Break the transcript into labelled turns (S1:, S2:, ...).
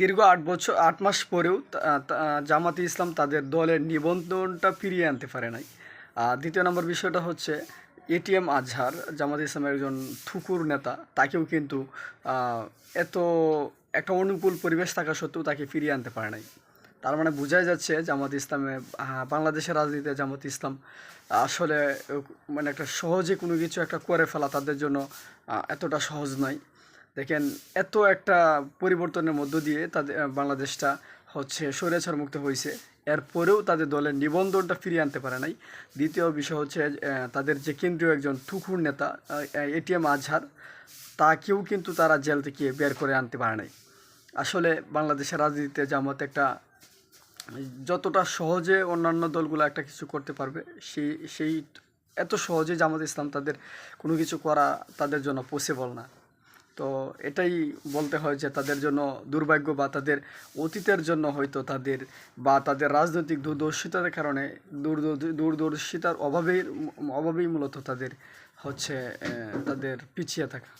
S1: দীর্ঘ আট বছর, আট মাস পরেও জামাতে ইসলাম তাদের দলের নিবন্ধনটা ফিরিয়ে আনতে পারে নাই। আর দ্বিতীয় নম্বর বিষয়টা হচ্ছে এটিএম আজহার, জামাতে ইসলামের একজন থুকুর নেতা, তাকেও কিন্তু এত একটা অনুকূল পরিবেশ থাকা সত্ত্বেও তাকে ফিরিয়ে আনতে পারে নাই। তার মানে বোঝাই যাচ্ছে জামাত ইসলামে বাংলাদেশের রাজনীতিতে জামাত ইসলাম আসলে মানে একটা সহজে কোনো কিছু একটা করে ফেলা তাদের জন্য এতটা সহজ নয়। দেখেন, এত একটা পরিবর্তনের মধ্য দিয়ে তাদের বাংলাদেশটা হচ্ছে স্বৈরাচার মুক্ত হয়েছে। এরপরেও তাদের দলের নিবন্ধনটা ফিরিয়ে আনতে পারে নাই। দ্বিতীয় বিষয় হচ্ছে তাদের যে কেন্দ্রীয় একজন থুকুর নেতা এটিএম আজহার, তাকেও কিন্তু তারা জেল থেকে বের করে আনতে পারে নাই। আসলে বাংলাদেশের রাজনীতিতে জামাত একটা, যতটা সহজে অন্যান্য দলগুলো একটা কিছু করতে পারবে, সেই সেই, এত সহজে জামাত ইসলাম তাদের কোনো কিছু করা তাদের জন্য পসিবল না। তো এটাই বলতে হয় যে তাদের জন্য দুর্ভাগ্য বা তাদের অতীতের জন্য হয়তো তাদের বা তাদের রাজনৈতিক দূরদর্শিতার কারণে দূর দূরদর্শিতার অভাবেই অভাবেই মূলত তাদের হচ্ছে তাদের পিছিয়ে থাকা।